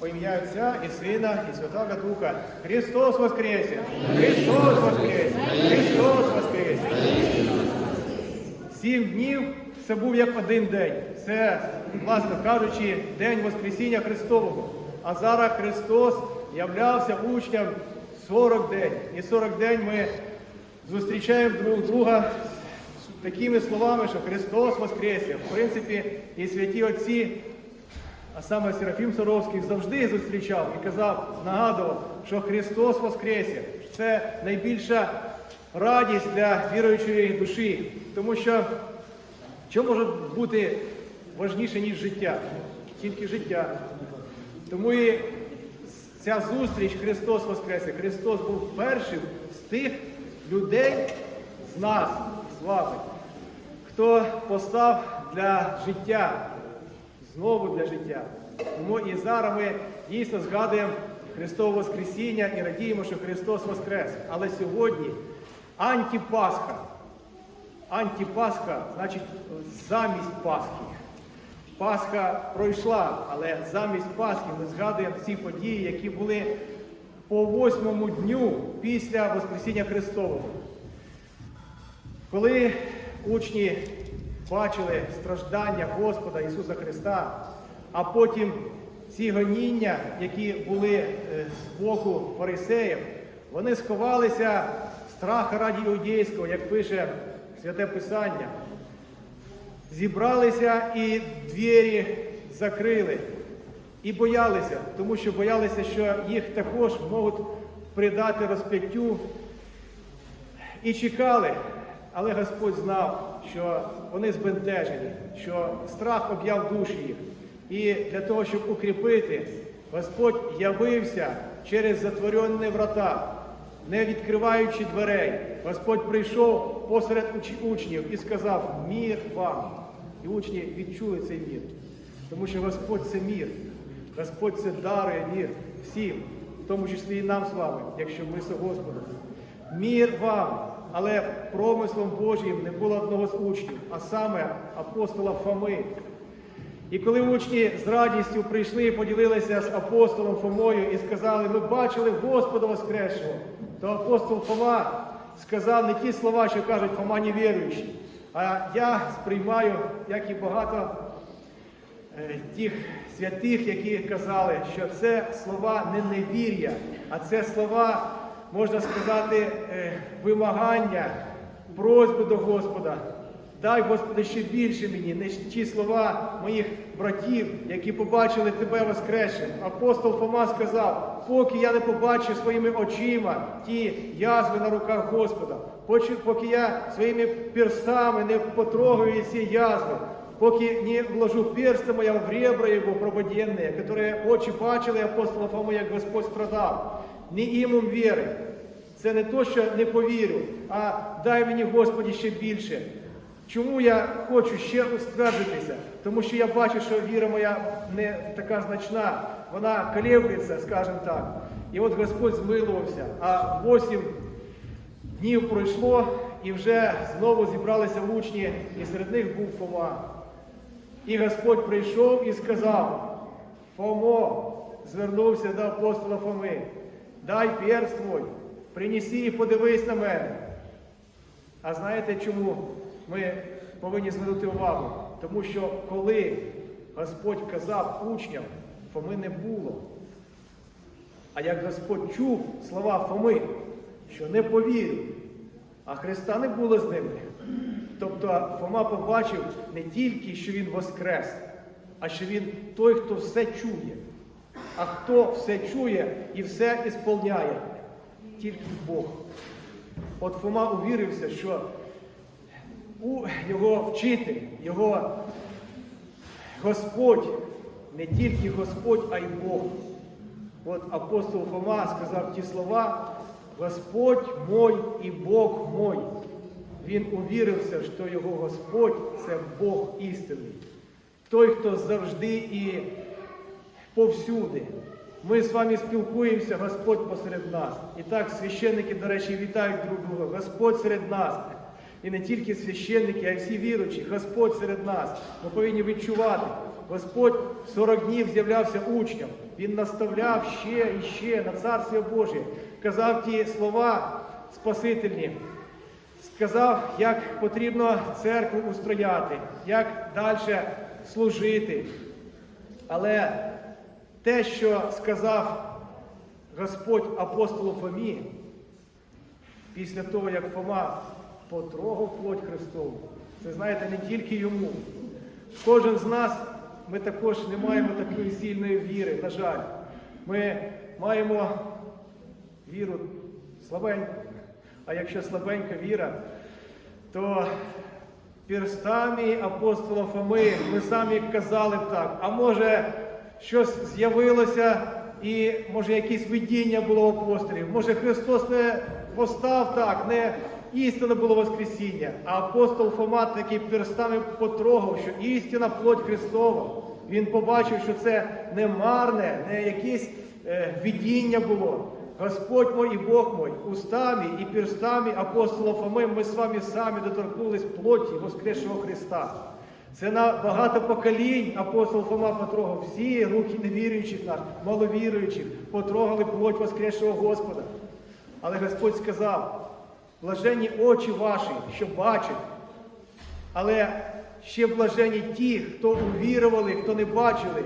Во ім'я Отця і Сина, і Святого Духа. Христос воскресе! Христос воскресе! Христос воскресе! Сім днів це був як один день. Це, власне кажучи, день Воскресіння Христового. А зараз Христос являвся учням 40 день. І 40 день ми зустрічаємо друг друга такими словами, що Христос Воскресе. В принципі, і святі отці, а саме Серафім Саровський, завжди зустрічав і казав, нагадував, що Христос Воскресе. Це найбільша радість для віруючої душі. Тому що що може бути важніше, ніж життя? Тільки життя. Тому і ця зустріч Христос Воскресе. Христос був першим з тих людей з нас, з вами, хто постав для життя, знову для життя. Тому і зараз ми дійсно згадуємо Христове Воскресіння і радіємо, що Христос Воскрес. Але сьогодні антипасха. Антипасха значить замість Пасхи. Пасха пройшла, але замість Пасхи ми згадуємо ці події, які були по восьмому дню після Воскресіння Христового. Коли учні бачили страждання Господа Ісуса Христа, а потім ці гоніння, які були е, з боку фарисеїв, вони сховалися страха раді іудейського, як пише Святе Писання. Зібралися і двері закрили. І боялися, тому що боялися, що їх також можуть придати розп'яттю. І чекали, але Господь знав, що вони збентежені, що страх об'яв душі їх. І для того, щоб укріпити, Господь явився через затворені врата, не відкриваючи дверей. Господь прийшов посеред учнів і сказав Мір вам. І учні відчули цей мір. Тому що Господь це мір. Господь це дарує мір всім, в тому числі і нам з вами, якщо ми з Господом. Мір вам, але промислом Божим не було одного з учнів, а саме апостола Фоми. І коли учні з радістю прийшли і поділилися з апостолом Фомою і сказали, ми бачили Господа Воскресшого, то апостол Фома сказав не ті слова, що кажуть Фома невіруючий, а я сприймаю, як і багато е, тих святих, які казали, що це слова не невір'я, а це слова, можна сказати, е, вимагання, просьби до Господа. Дай, Господи, ще більше мені, ніж ті слова моїх братів, які побачили Тебе воскресшим. Апостол Фома сказав, поки я не побачу своїми очима ті язви на руках Господа, поки- поки я своїми перстами не потрогаю ці язви, поки не вложу персты моя в ребра его прободенные, которые очі бачили апостола Фому, як Господь страдав, не імом віри. Це не то, що не повірю, а дай мені, Господі, ще більше. Чому я хочу ще уствердитися? Тому що я бачу, що віра моя не така значна, вона колеблеться, скажімо так. І от Господь змилувався, а восім днів пройшло, і вже знову зібралися учні, і серед них був Фома. І Господь прийшов і сказав, Фомо, звернувся до апостола Фоми, дай перст твой, принеси і подивись на мене. А знаєте чому ми повинні звернути увагу? Тому що коли Господь казав учням, Фоми не було. А як Господь чув слова Фоми, що не повірив, а Христа не було з ними. Тобто Фома побачив не тільки, що він воскрес, а що він той, хто все чує. А хто все чує і все ісполняє? Тільки Бог. От Фома увірився, що у його вчитель, його Господь, не тільки Господь, а й Бог. От апостол Фома сказав ті слова, Господь мой і Бог мой. Він увірився, що його Господь це Бог істинний. Той, хто завжди і повсюди. Ми з вами спілкуємося, Господь посеред нас. І так священники, до речі, вітають друг друга. Господь серед нас. І не тільки священники, а й всі віручі. Господь серед нас. Ми повинні відчувати, Господь 40 днів з'являвся учням. Він наставляв ще і ще на Царстві Божє, казав ті слова спасительні, сказав, як потрібно церкву устрояти, як далі служити. Але те, що сказав Господь апостолу Фомі, після того, як Фома потрогав плоть Христову, це знаєте, не тільки йому. Кожен з нас, ми також не маємо такої сильної віри, на жаль. Ми маємо віру слабеньку. А якщо слабенька віра, то перстами апостола Фоми ми самі казали б так. А може, щось з'явилося, і може якесь видіння було апостолів. Може Христос не постав так, не істинно було Воскресіння. А апостол Фома таки перстами потрогав, що істина плоть Христова. Він побачив, що це не марне, не якесь е, видіння було. Господь мой і Бог мой, устами і перстами апостола Фоми ми з вами самі доторкнулись плоті Воскресшого Христа. Це на багато поколінь апостол Фома потрогав. Всі руки невіруючих нас, маловіруючих, потрогали плоть Воскресшого Господа. Але Господь сказав, блаженні очі ваші, що бачать, але ще блажені ті, хто увірували, хто не бачили,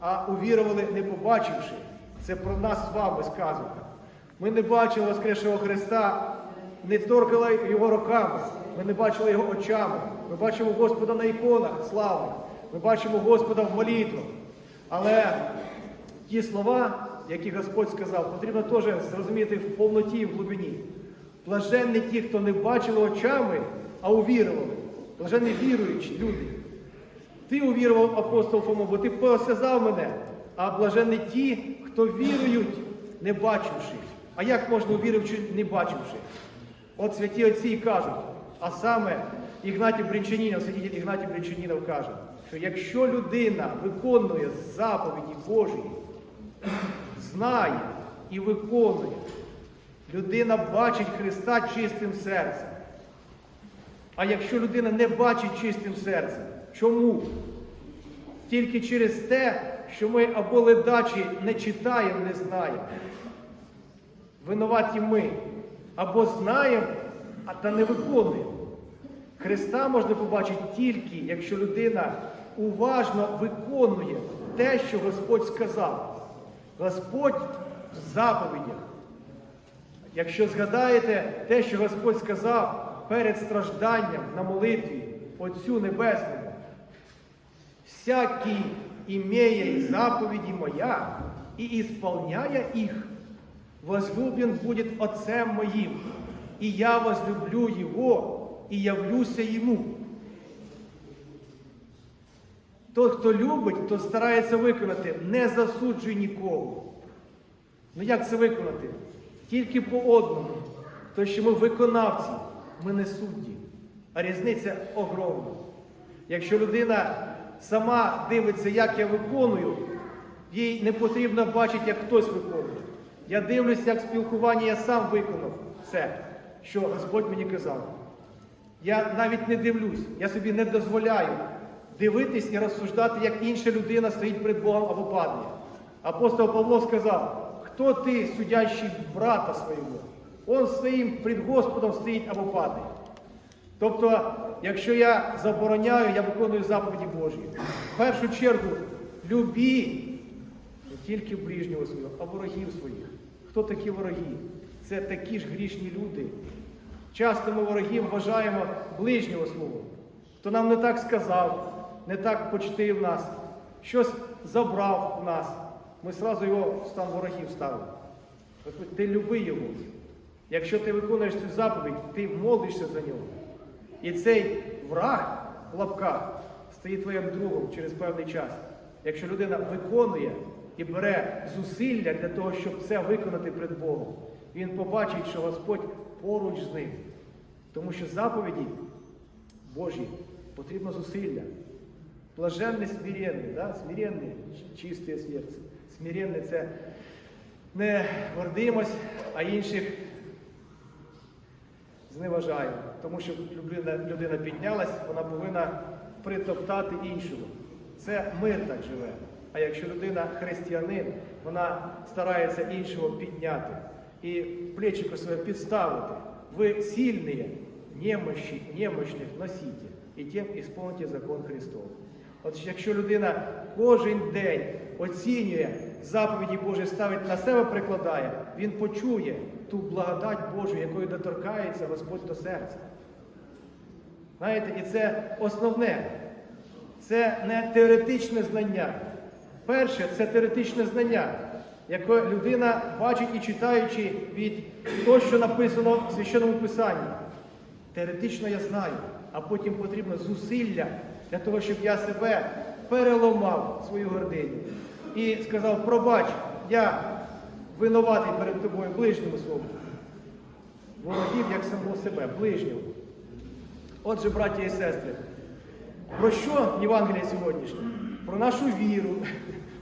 а увірували, не побачивши. Це про нас з вами сказано. Ми не бачили Воскресшого Христа, не торкали його руками, ми не бачили його очами. Ми бачимо Господа на іконах, слава. Ми бачимо Господа в молитвах. Але ті слова, які Господь сказав, потрібно теж зрозуміти в повноті і в глибині. Блаженні ті, хто не бачили очами, а увірували. Блаженні віруючі люди. Ти увірував апостол Фома, бо ти посказав мене, а блаженні ті, хто вірують, не бачивши. А як можна увірити, не бачивши? От святі отці кажуть, а саме Ігнатій Бринчанінов, святитель Ігнатій Бринчанінов каже, що якщо людина виконує заповіді Божої, знає і виконує, людина бачить Христа чистим серцем. А якщо людина не бачить чистим серцем, чому? Тільки через те, що ми або ледачі не читаємо, не знаємо. Винуваті ми або знаємо, а та не виконуємо. Христа можна побачити тільки, якщо людина уважно виконує те, що Господь сказав. Господь в заповідях. Якщо згадаєте те, що Господь сказав перед стражданням на молитві Отцю Небесному, всякий имея заповеди моя и исполняя их, возлюблен будет Отцем моим, и я возлюблю его и явлюся ему. Той, хто любить, то старається виконати, не засуджує нікого. Ну як це виконати? Тільки по одному. То, що ми виконавці, ми не судді. А різниця огромна. Якщо людина сама дивиться, як я виконую, їй не потрібно бачити, як хтось виконує. Я дивлюся, як спілкування я сам виконав це, що Господь мені казав. Я навіть не дивлюсь, я собі не дозволяю дивитись і розсуждати, як інша людина стоїть перед Богом або падає. Апостол Павло сказав, хто ти, судящий брата свого? Он своїм пред Господом стоїть або падає. Тобто, якщо я забороняю, я виконую заповіді Божі. В першу чергу, любі не тільки ближнього свого, а ворогів своїх. Хто такі вороги? Це такі ж грішні люди. Часто ми ворогів вважаємо ближнього свого, хто нам не так сказав, не так почтив нас, щось забрав у нас. Ми зразу його в стан ворогів ставимо. Ти люби його. Якщо ти виконуєш цю заповідь, ти молишся за нього. І цей враг в лапках стає твоїм другом через певний час. Якщо людина виконує і бере зусилля для того, щоб це виконати перед Богом, він побачить, що Господь поруч з ним. Тому що заповіді Божі потрібно зусилля. Блаженне смиренне, да? смиренне, чисте серце. Смиренне це не гордимось, а інших зневажаємо. Тому що людина, людина піднялась, вона повинна притоптати іншого. це мир так живе. А якщо людина християнин, вона старається іншого підняти і плечико своє підставити. Ви сильні, немощі, немощних носите, і тим ісполните закон Христов. От якщо людина кожен день оцінює заповіді Божі, ставить на себе, прикладає, він почує ту благодать Божу, якою доторкається Господь до серця. Знаєте, і це основне. Це не теоретичне знання. Перше, це теоретичне знання, яке людина бачить і читаючи від того, що написано в священному писанні. Теоретично я знаю, а потім потрібно зусилля для того, щоб я себе переламав свою гординю і сказав, пробач, я винуватий перед тобою ближньому своєму. Ворогів як самого себе, ближнього. Отже, браті і сестри, про що Євангеліє сьогоднішнє? Про нашу віру,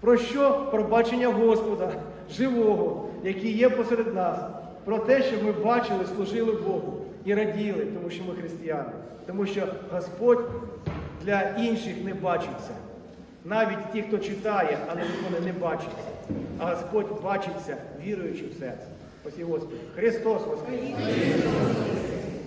про що пробачення Господа, живого, який є посеред нас, про те, що ми бачили, служили Богу і раділи, тому що ми християни, тому що Господь для інших не бачиться. Навіть ті, хто читає, але вони не бачаться. А Господь бачиться, віруючи в серце. Ось і Господь. Христос Воскрес!